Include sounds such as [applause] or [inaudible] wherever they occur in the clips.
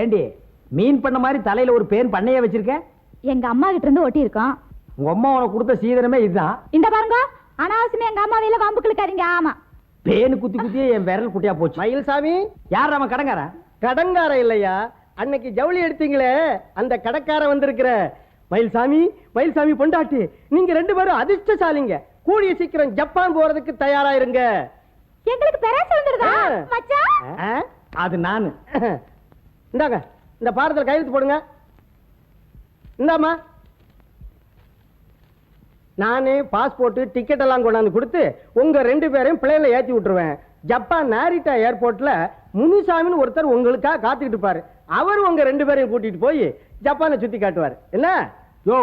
ஏண்டி மீன் பண்ண மாதிரி தலையில ஒரு பேன் பண்ணைய வச்சிருக்க? எங்க அம்மா கிட்ட இருந்து ஒட்டி இருக்கோம் உங்க அம்மா உனக்கு கொடுத்த சீதனமே இதுதான். இந்த பாருங்க அனாவசியமா எங்க அம்மா வேல வம்பு கிழக்காதீங்க ஆமா. பேனு குத்தி குத்தியே என் விரல் குட்டியா போச்சு. மயில்சாமி. யார் அவன் கடங்காரன் கடங்கார இல்லையா? அன்னைக்கு ஜவுளி எடுத்தீங்களே அந்த கடக்கார வந்திருக்கிற. மயில்சாமி மயில்சாமி பொண்டாட்டி நீங்க ரெண்டு பேரும் அதிர்ஷ்டசாலிங்க. கூடிய சீக்கிரம் ஜப்பான் போறதுக்கு தயாரா இருங்க. எங்களுக்கு பெராசு வந்துருதா. அது நான். இந்தாங்க இந்த பாரத்தில் கையெழுத்து போடுங்க. இந்தாம்மா. நானே பாஸ்போர்ட்டு டிக்கெட் எல்லாம் கொண்டாந்து கொடுத்து உங்கள் ரெண்டு பேரையும் பிளேன்ல ஏற்றி விட்டுருவேன். ஜப்பான் நாரிட்டா ஏர்போர்ட்டில் முனுசாமின்னு ஒருத்தர் உங்களுக்காக காத்துக்கிட்டு இருப்பார். அவர் உங்கள் ரெண்டு பேரையும் கூட்டிகிட்டு போய் ஜப்பானை சுற்றி காட்டுவார். என்ன? யோ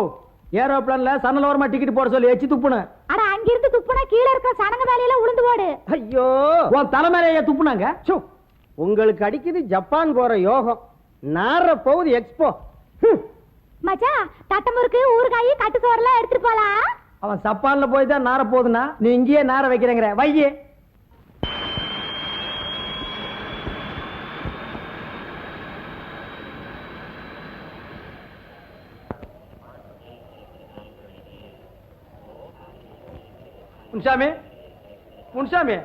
ஏரோப்ளான்ல சன்னல் ஓரமா டிக்கெட் போட சொல்லி எச்சி துப்புன அட அங்கிருந்து துப்புனா கீழே இருக்க சனங்க வேலையில உளுந்து போடு. ஐயோ உன் தலைமையிலேயே துப்புனாங்க? சு, உங்களுக்கு அடிக்குது ஜப்பான் போற யோகம். நார போகுது எக்ஸ்போ. மச்சான் தட்டமுறுக்கு ஊறுகாய் கட்டு சோறுலாம் எடுத்துட்டு போலாம். அவன் சப்பான்ல போய் தான் நார போகுதுன்னா நீ இங்கேயே நார வைக்கிறேங்கிற. வையே. முன்சாமி? முன்சாமி?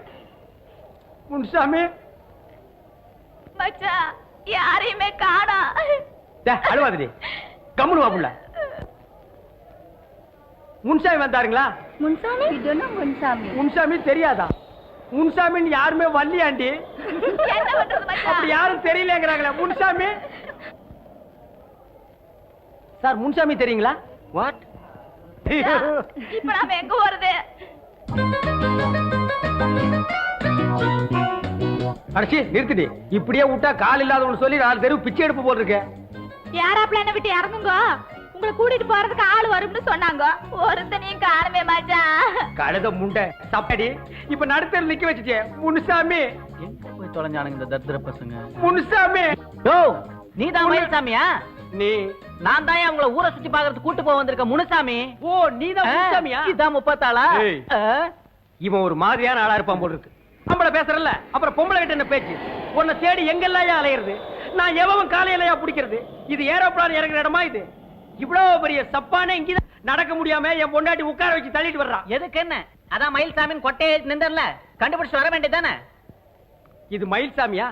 முன்சாமி? மச்சான் யாரையுமே காணா. அழுவாதடி. கம்முனு வா புள்ள. முன்சாமி வந்தாருங்களா? முன்சாமி? முன்சாமி. முன்சாமி தெரியாதா? முன்சாமின்னு யாருமே பண்றது அப்படி யாரும் தெரியலங்கிறாங்களே முன்சாமி? சார் முன்சாமி தெரியுங்களா? வாட் இப்ப நாம எங்க போறது? அடச்சி நிறுத்திடி. இப்படியே விட்டா கால் இல்லாதவனு சொல்லி நாலு தெருவு பிச்சை எடுப்பு போட்டிருக்க. யாராப்ல என்ன விட்டு இறங்குங்க? உங்களை கூட்டிட்டு போறதுக்கு ஆள் வரும்னு சொன்னாங்க. ஒருத்தனையும் காணுமே மச்சான். கழுத முண்டை சப்படி இப்ப நடுத்தர் நிக்க வச்சுச்சே முனுசாமி. எங்க போய் தொலைஞ்சானுங்க இந்த தரித்திர பசங்க? முனுசாமி. யோ நீ தான் மயில்சாமியா? நீ நான் தான் உங்களை ஊரை சுத்தி பாக்குறது கூட்டு போக வந்திருக்க முனுசாமி. ஓ நீதான் முனுசாமியா? இதான் முப்பத்தாளா? இவன் ஒரு மாதிரியான ஆளா இருப்பான் போல இருக்கு. நம்மள பேசுறல்ல அப்புறம் பொம்பளை கிட்ட என்ன பேச்சு? உன்னை தேடி எங்கெல்லாம் அலையிறது? நான் எவன் காலையிலயா பிடிக்கிறது? இது ஏரோப்ளான் இறங்குற இடமா இது? இவ்வளவு பெரிய சப்பானே இங்கதான் நடக்க முடியாம என் பொண்டாட்டி உட்கார வச்சு தள்ளிட்டு வர்றான் எதுக்கு என்ன? அதான் மயில்சாமின்னு கொட்டையை நின்றல கண்டுபிடிச்சு வர வேண்டியதானே இது மயில்சாமியா?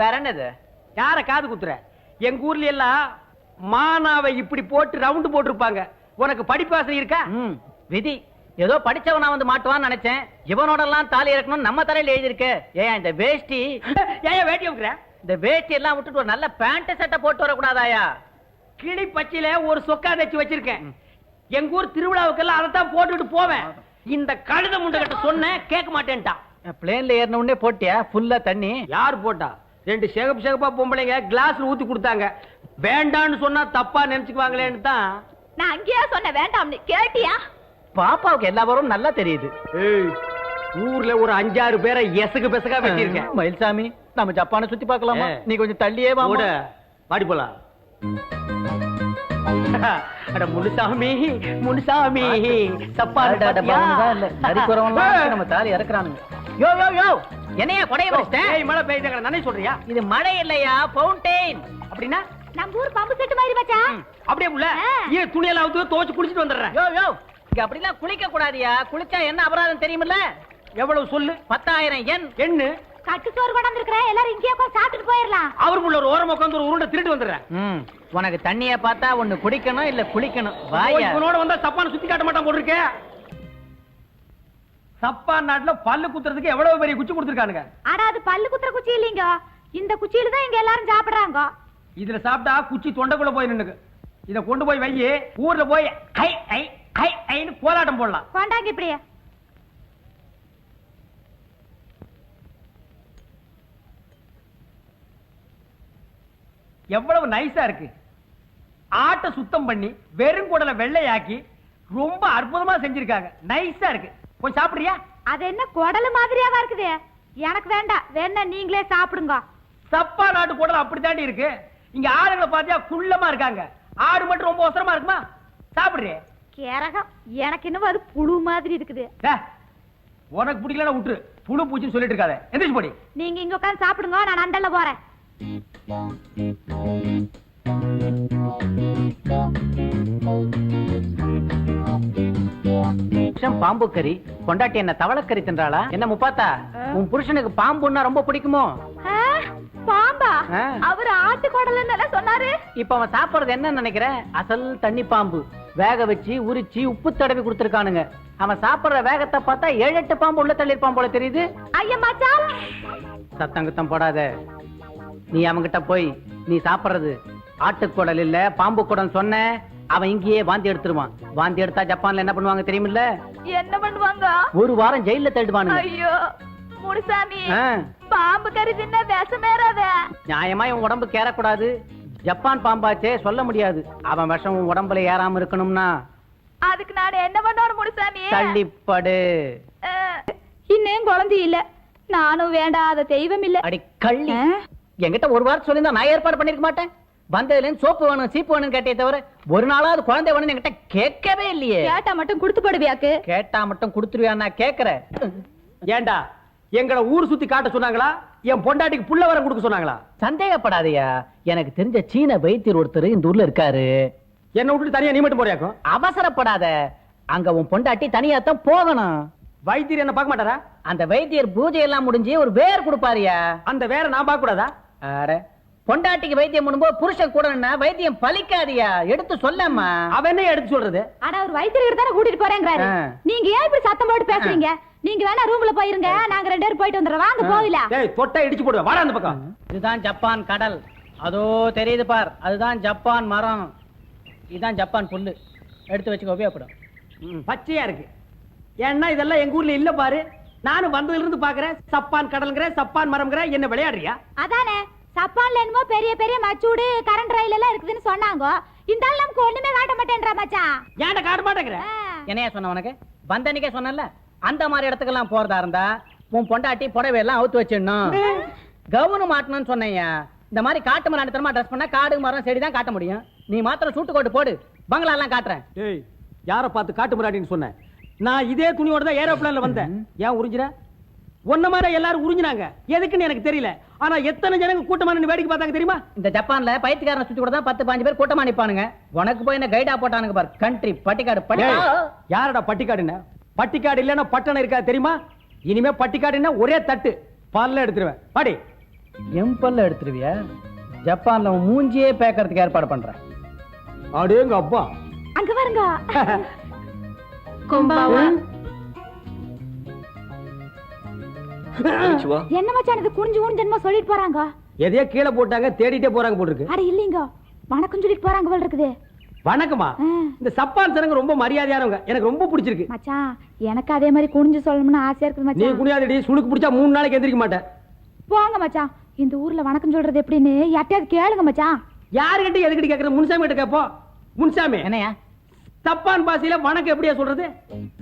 வேற என்னது? யார காது குத்துற? எங்க ஊர்ல எல்லாம் மானாவை இப்படி போட்டு ரவுண்டு போட்டிருப்பாங்க. உனக்கு படிப்பாசனை இருக்கா? விதி. ஏதோ படிச்சவனா வந்து மாட்டுவான்னு நினைச்சேன். இவனோட எல்லாம் தாலி இறக்கணும் நம்ம தலையில எழுதிருக்கு ஏன் இந்த வேஷ்டி? ஏன் வேட்டி வைக்கிற இந்த வேஷ்டி எல்லாம் விட்டுட்டு ஒரு நல்ல பேண்ட் சட்டை போட்டு வரக்கூடாதாயா? கிளி பச்சையில ஒரு சொக்கா தச்சு வச்சிருக்கேன். எங்க ஊர் திருவிழாவுக்கெல்லாம் அதை தான் போட்டுட்டு போவேன் இந்த கழுத முண்டை கிட்ட சொன்னேன் கேட்க மாட்டேன்ட்டான். பிளேன்ல ஏறின உடனே போட்டியா? ஃபுல்லா தண்ணி? யார் போட்டா? ரெண்டு சேகப் சேகப்பா பொம்பளைங்க கிளாஸ்ல ஊத்தி கொடுத்தாங்க. வேண்டான்னு சொன்னா தப்பா நினைச்சுக்குவாங்களேன்னு தான். நான் அங்கேயே சொன்னேன் வேண்டாம்னு. கேட்டியா? பாப்பாவுக்கு எல்லா வரும் நல்லா தெரியுது. ஏய், ஊர்ல ஒரு அஞ்சாறு பேரை எசகு பெசகா வெட்டியிருக்கேன். மயில்சாமி நம்ம ஜப்பானை சுத்தி பார்க்கலாமா. நீ கொஞ்சம் தள்ளியே வா கூட வாடி போலாம். அட முனுசாமி முனுசாமி பாத்தியா? நம்ம தாலி இறக்குறானுங்க. யோ யோ யோ என்னையா கொடைய மழை பெய்யுதுங்கிற நானே சொல்றியா? இது மழை இல்லையா ஃபவுண்டெயின் அப்படின்னா நம்ம ஊர் பம்பு செட்டு மாதிரி மச்சான் அப்படியே உள்ள. ஏன் துணியெல்லாம் அவுத்து துவச்சு குளிச்சிட்டு வந்துடுறேன். யோ யோ இங்க அப்படிலாம் குளிக்க கூடாதியா? குளிச்சா என்ன அபராதம் தெரியுமில்ல? எவ்வளவு சொல்லு? பத்தாயிரம் எண். எண்ணு கட்டு சோறு கொண்டாந்து இருக்கிற எல்லாரும் இங்கேயே உட்காந்து சாப்பிட்டுட்டு போயிடலாம் அவருக்குள்ள ஒரு ஓரமா உட்காந்து ஒரு உருண்டை திருட்டு வந்துடுறேன். ம் உனக்கு தண்ணிய பார்த்தா ஒண்ணு குடிக்கணும் இல்ல குளிக்கணும். வாயா. இவனோட வந்தா சப்பான சுத்தி காட்ட மாட்டான் போட்டிருக்க சப்பான் நாட்டுல பல்லு குத்துறதுக்கு எவ்வளவு பெரிய குச்சி கொடுத்துருக்கானுங்க. ஆனா அது பல்லு குத்துற குச்சி இல்லைங்க. இந்த குச்சியில தான் இங்க எல்லாரும் சாப்பிடுறாங்க. இதுல சாப்பிட்டா குச்சி தொண்டைக்குள்ள போய் நின்னுக்கு. இத கொண்டு போய் வையி ஊர்ல போய் ஐ ஐ ஐ ஐன்னு கோலாட்டம் போடலாம். கொண்டாங்க இப்படியே. எவ்வளவு நைஸா இருக்கு. ஆட்டை சுத்தம் பண்ணி வெறும் குடலை வெள்ளையாக்கி ரொம்ப அற்புதமா செஞ்சிருக்காங்க. நைஸா இருக்கு. கொஞ்சம் சாப்பிடுறியா? அது என்ன குடலு மாதிரியாவா இருக்குது? எனக்கு வேண்டாம். வேணா நீங்களே சாப்பிடுங்க. சப்பா நாட்டு குடல் அப்படித்தாண்டி இருக்கு. இங்க ஆளுங்களை பார்த்தியா குள்ளமா இருக்காங்க. ஆடு மட்டும் ரொம்ப அவசரமா இருக்குமா? சாப்பிடுறியே கேரகம் எனக்கு இன்னும் அது புழு மாதிரி இருக்குது. உனக்கு பிடிக்கலன்னா விட்டுரு. புழு பூச்சின்னு சொல்லிட்டு இருக்காத. எந்திரிச்சு போடி. நீங்க இங்க உட்கார்ந்து சாப்பிடுங்க நான் அண்டல்ல போறேன். பாம்பு கறி கொண்டாட்டி என்ன தவளக்கறி தின்றாளா? என்ன முப்பாத்தா? உன் புருஷனுக்கு பாம்புன்னா ரொம்ப பிடிக்குமோ? ஆ, பாம்பா. அவர் குடல்னு சொன்னாரு. இப்ப அவன் சாப்பிடுறது என்ன நினைக்கிற அசல் தண்ணி பாம்பு. வேக வச்சு உரிச்சு உப்பு தடவி கொடுத்துருக்கானுங்க. அவன் சாப்பிடுற வேகத்தை பார்த்தா ஏழு எட்டு பாம்பு உள்ள தள்ளிருப்பான் போல தெரியுது. சத்தங்குத்தம் போடாத. நீ அவன்கிட்ட போய் நீ சாப்பிடுறது. ஆட்டுக்குடல் இல்ல பாம்பு குடம் சொன்ன அவன் இங்கேயே வாந்தி எடுத்துருவான். வாந்தி எடுத்தா ஜப்பான்ல என்ன பண்ணுவாங்க தெரியுமில்ல? என்ன பண்ணுவாங்க? ஒரு வாரம் ஜெயில தள்ளிடுவானுங்க ஐயோ முனுசாமி. பாம்பு கறி தின்ன விஷமேறாத. நியாயமா இவன் உடம்பு கேறக்கூடாது. ஜப்பான் பாம்பாச்சே சொல்ல முடியாது. அவன் விஷம் உன் உடம்புல ஏறாம இருக்கணும்னா. அதுக்கு நான் என்ன பண்ணணும் முனுசாமி? தள்ளிப்படு. இன்னும் குழந்தை இல்ல. நானும் வேண்டாத தெய்வம் இல்ல. அடி கள்ளி? என்கிட்ட ஒரு வாரம் சொல்லியிருந்தா நான் ஏற்பாடு பண்ணிருக்க மாட்டேன். வந்ததுல இருந்து சோப்பு வேணும் சீப்பு வேணும் கேட்டே தவிர ஒரு நாளாவது குழந்தை வேணும்னு என்கிட்ட கேட்கவே இல்லையே. கேட்டா மட்டும் கொடுத்து போடுவியாக்கு? கேட்டா மட்டும் கொடுத்துருவியா நான் கேக்குறேன். ஏன்டா எங்களை ஊர் சுத்தி காட்ட சொன்னாங்களா? என் பொண்டாட்டிக்கு புள்ள வரம் கொடுக்க சொன்னாங்களா? சந்தேகப்படாதயா. எனக்கு தெரிஞ்ச சீன வைத்தியர் ஒருத்தர் இந்த ஊர்ல இருக்காரு. என்ன விட்டுட்டு தனியா நீ மட்டும் போறியாக்கும்? அவசரப்படாத. அங்க உன் பொண்டாட்டி தனியா தான் போகணும். வைத்தியர் என்ன பார்க்க மாட்டாரா? அந்த வைத்தியர் பூஜை எல்லாம் முடிஞ்சு ஒரு வேர் கொடுப்பாருயா. அந்த வேற நான் பார்க்க கூடாதா? அட பொண்டாட்டிக்கு வைத்தியம் பண்ணும்போது புருஷன் கூட நின்னா வைத்தியம் பலிக்காதியா? எடுத்து சொல்லம்மா. அவன் என்ன எடுத்து சொல்றது? ஆனா ஒரு வைத்தியர்கிட்ட தானே கூட்டிட்டு போறேங்கிறாரு. நீங்க ஏன் இப்படி சத்தம் போட்டு பேசுறீங்க? நீங்க வேணா ரூம்ல போயிருங்க. நாங்க ரெண்டு பேரும் போயிட்டு வந்துடுறோம். வாங்க போகல டேய் தொட்டா இடிச்சு போடுவேன். வாடா அந்த பக்கம். இதுதான் ஜப்பான் கடல். அதோ தெரியுது பார். அதுதான் ஜப்பான் மரம். இதுதான் ஜப்பான் புல்லு. எடுத்து வச்சுக்க உபயோகப்படும். ம், பச்சையா இருக்கு. ஏன்னா இதெல்லாம் எங்க ஊர்ல இல்ல பாரு. நானும் வந்ததுல இருந்து பாக்குறேன். சப்பான் கடல்ங்கிற சப்பான் மரம்ங்கிற என்ன விளையாடுறியா? அதானே. சப்பான்ல என்னமோ பெரிய பெரிய மச்சூடு கரண்ட் ரயில் எல்லாம் இருக்குதுன்னு சொன்னாங்க. இந்த ஆள் நமக்கு ஒண்ணுமே காட்ட மாட்டேன்றா மச்சான். ஏன்டா காட்ட மாட்டேங்கிற. என்னையா சொன்ன உனக்கு? வந்தன்னைக்கே சொன்னல அந்த மாதிரி இடத்துக்கெல்லாம் போறதா இருந்தா உன் பொண்டாட்டி புடவை எல்லாம் அவுத்து வச்சிடணும். கவுனு மாட்டணும்னு சொன்னேயா இந்த மாதிரி காட்டு மரம் தரமா ட்ரெஸ் பண்ணா காடு மரம் செடி தான் காட்ட முடியும். நீ மாத்திரம் சூட்டு கோட்டு போடு. பங்களா எல்லாம் காட்டுறேன். ஏய் யார பார்த்து காட்டு முறாடின்னு சொன்னேன் நான் இதே துணியோட தான் ஏரோப்ளான்ல வந்தேன். ஏன் உறிஞ்சிற? ஒன்ன மாதிரி எல்லாரும் உறிஞ்சினாங்க. எதுக்குன்னு எனக்கு தெரியல. ஆனா எத்தனை ஜனங்க கூட்டமா நின்னு வேடிக்கை பார்த்தாங்க தெரியுமா? இந்த ஜப்பான்ல பைத்தியக்காரனை சுத்தி கூட தான் பத்து பாஞ்சு பேர் கூட்டமா நிப்பானுங்க. உனக்கு போய் என்ன கைடா போட்டானுங்க பாரு. கண்ட்ரி பட்டிக்காடு பட்டிக்காடு யாரடா பட்டிக்காடுன்னு? பட்டிக்காடு இல்லைன்னா பட்டணம் இருக்கா தெரியுமா? இனிமே பட்டிக்காடுன்னா ஒரே தட்டு. பல்ல எடுத்துருவேன். பாடி எம்பல்ல எடுத்துருவியா? ஜப்பான்ல மூஞ்சியே பேக்கறதுக்கு ஏற்பாடு பண்றேன் அடேங்க அப்பா. அங்க பாருங்க. [laughs] கும்பாவா? என்ன மச்சான் இது குனிஞ்சு குனிஞ்சு என்னமோ சொல்லிட்டு போறாங்க? எதையோ கீழே போட்டாங்க தேடிட்டே போறாங்க போட்டுருக்கு அட இல்லீங்க. வணக்கம் சொல்லிட்டு போறாங்க போல இருக்குது. வணக்கமா. இந்த சப்பான் சனங்க ரொம்ப மரியாதையானவங்க. எனக்கு ரொம்ப பிடிச்சிருக்கு. மச்சான் எனக்கு அதே மாதிரி குனிஞ்சு சொல்லணும்னு ஆசையா இருக்குது நீ மச்சான். குனியாதடி சுளுக்கு பிடிச்சா மூணு நாளைக்கு எந்திரிக்க மாட்டேன். போங்க மச்சான். இந்த ஊர்ல வணக்கம் சொல்றது எப்படின்னு யார்ட்டையாவது கேளுங்க மச்சான். யாருகிட்ட எதுக்கிட்ட கேக்குற? முன்சாமி கிட்ட கேப்போம் முன்சாமி. என்னையா சப்பான் பாசையில வணக்கம் எப்படியா சொல்றது?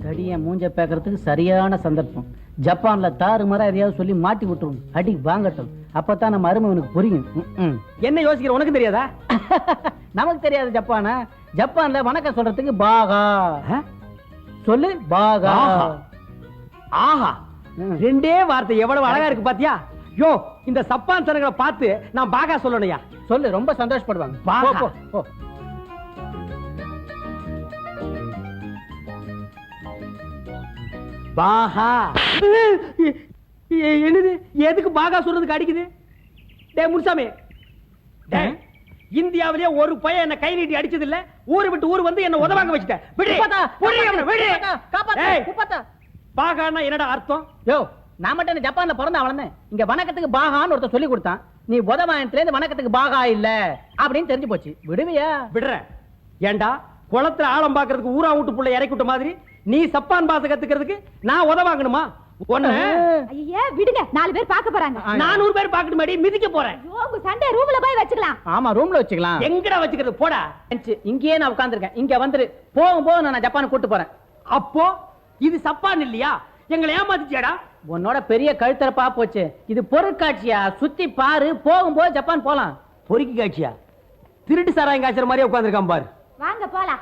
தடிய மூஞ்ச பேக்கறதுக்கு சரியான சந்தர்ப்பம். ஜப்பான்ல தாறு மரம் எதையாவது சொல்லி மாட்டி விட்டுரும். அடி வாங்கட்டும். அப்பதான் நம்ம அருமவனுக்கு புரியும். ம்ம். என்ன யோசிக்கிற? உனக்கு தெரியாதா? [laughs] நமக்கு தெரியாது ஜப்பானா. ஜப்பான்ல வணக்கம் சொல்றதுக்கு பாகா. சொல்லு பாகா. ஆஹா. ரெண்டே வார்த்தை எவ்வளவு அழகா இருக்கு பாத்தியா? யோ இந்த சப்பான் சனங்களை பார்த்து நான் பாகா சொல்லணும்யா சொல்லு ரொம்ப சந்தோஷப்படுவாங்க. பாகா. போ. பாகா. என்னது? எதுக்கு பாகா சொல்றதுக்கு அடிக்குது? டேய் முனுசாமி. டேய், இந்தியாவிலே ஒரு பையன் என்ன கை நீட்டி அடிச்சது இல்ல ஊரு விட்டு ஊர் வந்து என்ன உதவாங்க வச்சுட்ட விடு. உப்பாத்தா, விடு அவனை, விடு. உப்பாத்தா, காப்பாத்து, ஏய், உப்பாத்தா. பாகான்னா என்னடா அர்த்தம்? யோ நான் மட்டும் ஜப்பான்ல பிறந்த வளர்ந்தேன் இங்க வணக்கத்துக்கு பாகான்னு ஒருத்தர் சொல்லி கொடுத்தான். நீ உதவாயத்துல இருந்து வணக்கத்துக்கு பாகா இல்ல அப்படின்னு தெரிஞ்சு போச்சு. விடுவியா? விடுறேன். ஏண்டா? குளத்துல ஆழம் பாக்குறதுக்கு ஊரா வீட்டு புள்ள இறக்கி விட்ட மாதிரி நீ சப்பான் பாச கத்துக்கிறதுக்கு நான் உதவாங்கணுமா? விடுங்க. நாலு பேர் பார்க்க போறாங்க. நானூறு பேர் பாக்கட்டு மாடி மிதிக்க போறேன். உங்க சண்டை ரூம்ல போய் வச்சுக்கலாம். ஆமா ரூம்ல வச்சுக்கலாம். எங்கடா வச்சுக்கிறது? போடா. இங்கேயே நான் உட்கார்ந்திருக்கேன். இங்க வந்துரு. போகும் போது நான் ஜப்பான் கூட்டு போறேன். அப்போ இது சப்பான் இல்லையா? எங்களை ஏமாத்திச்சேடா உன்னோட பெரிய கழுத்தரப்பா போச்சு. இது பொருட்காட்சியா? சுத்தி பாரு. போகும்போது ஜப்பான் போலாம். பொறுக்கி காட்சியா திருட்டு சாராயம் காய்ச்சற மாதிரியே உட்காந்துருக்கான் பாரு. வாங்க போலாம்.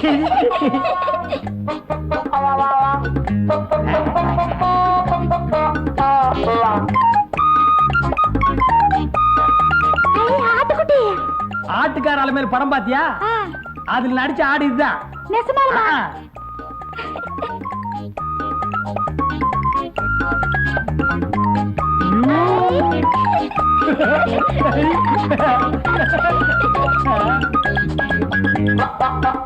கீரி ஐ, ஆட்டுக்குட்டி. ஆட்டுக்கார ஆளு மேல படம் பாத்தியா? அதுல நடிச்ச ஆடு இதுதான். நெசமாலுமா ஆ. [laughs]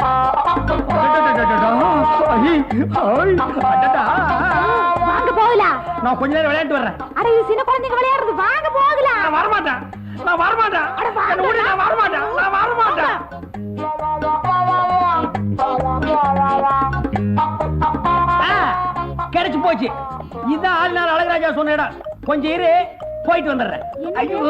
வாங்க போகலாம் நான் கொஞ்ச நேரம் விளையாட்டு வர்றேன் அட இது சின்ன குழந்தைங்க விளையாடுறது வாங்க போகலாம் நான் வரமாட்டேன் நான் வரமாட்டேன் அட விடு, நான் வரமாட்டேன் நான் வரமாட்டேன் கிடைச்சு போச்சு இதான் ஆளுநர் அழகராஜா சொன்ன இடம் கொஞ்சம் இரு போயிட்டு வந்துடுறேன் ஐயோ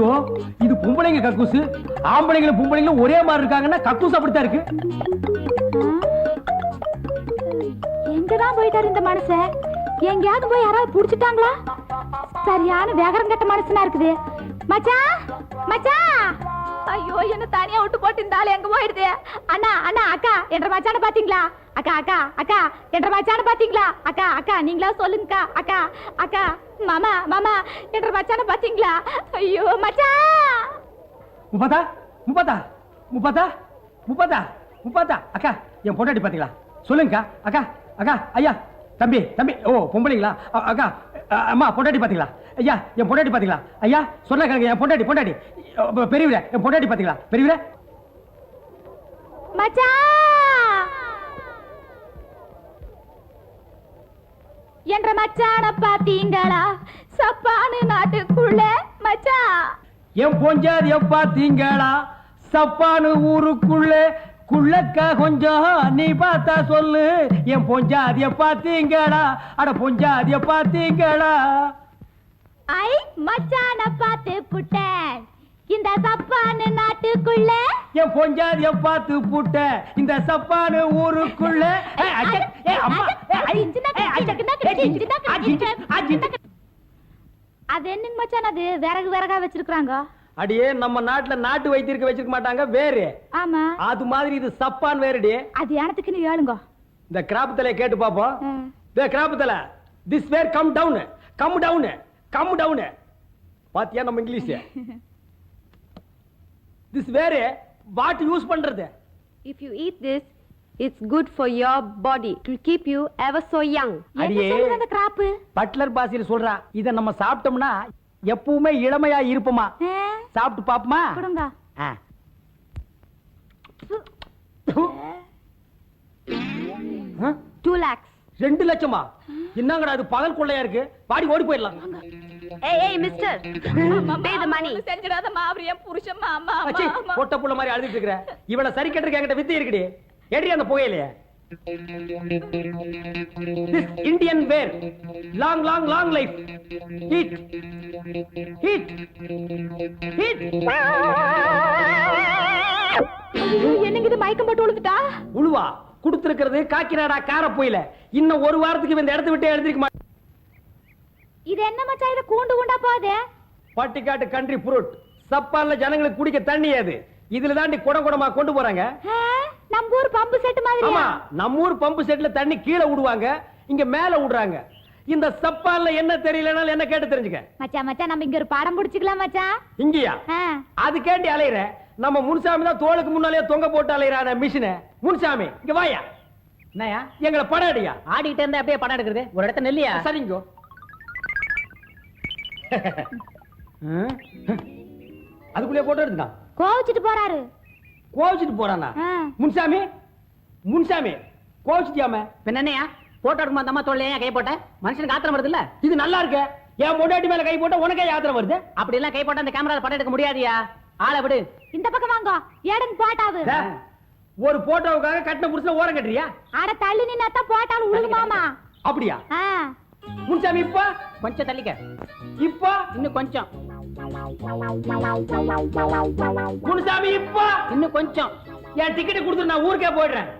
ஐயோ இது பொம்பளைங்க கக்கூசு. ஆம்பளைங்களும் பொம்பளைங்களும் ஒரே மாதிரி இருக்காங்கன்னா கக்கூஸ் அப்படித்தான் இருக்கு. எங்கதான் போயிட்டாரு இந்த மனுஷன் எங்கேயாவது போய் யாராவது புடிச்சிட்டாங்களா? சரியான வேகரம் கட்ட மனுஷனா இருக்குது. மச்சான் மச்சான் ஐயோ என்ன தனியா விட்டு போட்டு இந்த ஆளு எங்க போயிடுது? அண்ணா அண்ணா அக்கா என்ற மச்சான பாத்தீங்களா? அக்கா அக்கா அக்கா மச்சான பாத்தீங்களா? அக்கா அக்கா நீங்களா சொல்லுங்கக்கா. அக்கா அக்கா மாமா மாமா என்ற மச்சான பாத்தீங்களா? ஐயோ மச்சான் முப்பதா முப்பதா முப்பதா முப்பதா முப்பதா அக்கா என் பொண்டாட்டி பாத்தீங்களா? சொல்லுங்கக்கா அக்கா அக்கா ஐயா தம்பி தம்பி ஓ பொம்பளைங்களா? அக்கா அம்மா பொண்டாட்டி பாத்தீங்களா? ஐயா என் பொண்டாட்டி பாத்தீங்களா? ஐயா சொன்ன கணக்கு என் பொண்டாட்டி பொண்டாட்டி. அ, பெரியவரே என் பொண்டாட்டி பாத்தீங்களா? பெரியவரே. மச்சான் என்ற மச்சான பாத்தீங்களா சப்பானு நாட்டுக்குள்ள மச்சான் என் பொஞ்சாதி பாத்தீங்களா சப்பானு ஊருக்குள்ள குள்ளக்கா கொஞ்சம் நீ பார்த்தா சொல்லு. என் பொஞ்சாதிய பாத்தீங்களா அட பொஞ்சாதிய பாத்தீங்களா ஐ மச்சான பாத்து புட்டேன். இந்த சப்பானு நாட்டுக்குள்ள? என் பொஞ்சாதிய பார்த்து புட்ட இந்த சப்பானு ஊருக்குள்ள. அது என்னங்க மச்சான் அது? விறகு விறகா வச்சிருக்காங்க அடியே நம்ம நாட்டுல நாட்டு வைத்தியருக்கு வச்சிருக்க மாட்டாங்க வேறு. ஆமா. அது மாதிரி இது சப்பான் வேறுடி. அது எனத்துக்குன்னு ஏழுங்க இந்த கிராப் தலையை கேட்டு பாப்போம். இந்த கிராப் தலை. This where come down come down come down பாத்தியா நம்ம இங்கிலீஷ்? [laughs] திஸ் வேறு வாட் யூஸ் பண்றது. If you eat this, it's good for your body. It will keep you ever so young. என்ன அடியே. சொல்லுது அந்த கிராப்பு? பட்லர் பாசியில் சொல்றா இத நம்ம சாப்பிட்டோம்னா எப்பவுமே இளமையா இருப்போமா? சாப்பிட்டு பாப்போமா? கொடுங்க? Two lakhs. ரெண்டு லட்சமா? என்னங்கடா அது பகல் கொள்ளையா இருக்கு? பாடி ஓடி போயிடலாம். புருஷன் மாமா பொட்ட புள்ள மாதிரி அழுதுட்டு இருக்கிற. இவள சரி கட்டுறதுக்கு என்கிட்ட வித்து இருக்குடி. ஏடி அந்த புகையிலையே? Indian where long long long life heat heat heat என்னங்க இது மயக்கம் போட்டு விழுந்துட்டா உழுவா. கொடுத்திருக்கிறது காக்கிநாடா கார போயில இன்னும் ஒரு வாரத்துக்கு இந்த இடத்த விட்டு எழுதிருக்க மாட்டேன். இது என்ன மச்சான் இது கூண்டு கூண்டா போகுது? பட்டிக்காட்டு கண்ட்ரி ஃப்ரூட் சப்பான்ல ஜனங்களுக்கு குடிக்க தண்ணி அது இதுல தாண்டி குடம் குடமா கொண்டு போறாங்க. நம்ம ஊர் பம்பு செட் ஆமா மாதிரியா நம்ம ஊர் பம்பு செட்ல தண்ணி கீழே விடுவாங்க இங்க மேல விடுறாங்க. இந்த சப்பான்ல என்ன தெரியலனாலும் என்ன கேட்டு தெரிஞ்சுக்க. மச்சான் மச்சான் நம்ம இங்க ஒரு படம் புடிச்சுக்கலாம் மச்சான் இங்கயா? அது கேட்டு அலையிற. நம்ம முன்சாமி தான் தோளுக்கு முன்னாலே தொங்க போட்டு அலையிறான மிஷின முன்சாமி இங்க வாயா. என்னயா எங்களை படம் அடியா ஆடிக்கிட்டே இருந்தா அப்படியே படம் எடுக்கிறது? ஒரு இடத்த நெல்லியா? சரிங்கோ. அதுக்குள்ளே போட்டோ எடுத்தான் கோவிச்சிட்டு போறாரு. கோவிச்சிட்டு போறானா? முன்சாமி? முன்சாமி கோவிச்சிட்டியாம? என்னன்னையா போட்டோ எடுக்கும் அந்தம்மா தோல்லையா கை போட்ட? மனுஷனுக்கு ஆத்திரம் வருது இல்ல? இது நல்லா இருக்கு. என் பொண்டாட்டி மேல கை போட்ட உனக்கே ஆத்திரம் வருது? அப்படி எல்லாம் கை போட்ட அந்த கேமரால படம் எடுக்க முடியாதியா? ஆளை விடு. இந்த பக்கம் வாங்க. ஏடன் போட்டாவு. ஒரு போட்டோவுக்காக கட்டின புருஷன் ஓரம் கட்டுறியா? அட தள்ளி நின்னா தான் போட்டாலும் உழுகுமாமா அப்படியா முன்சாமி இப்போ. கொஞ்சம் தள்ளிக்க. இப்ப. இன்னும் கொஞ்சம். முனுசாமி இப்போ. இன்னும் கொஞ்சம். என் டிக்கெட் கொடுத்து நான் ஊருக்கே போயிடுறேன்.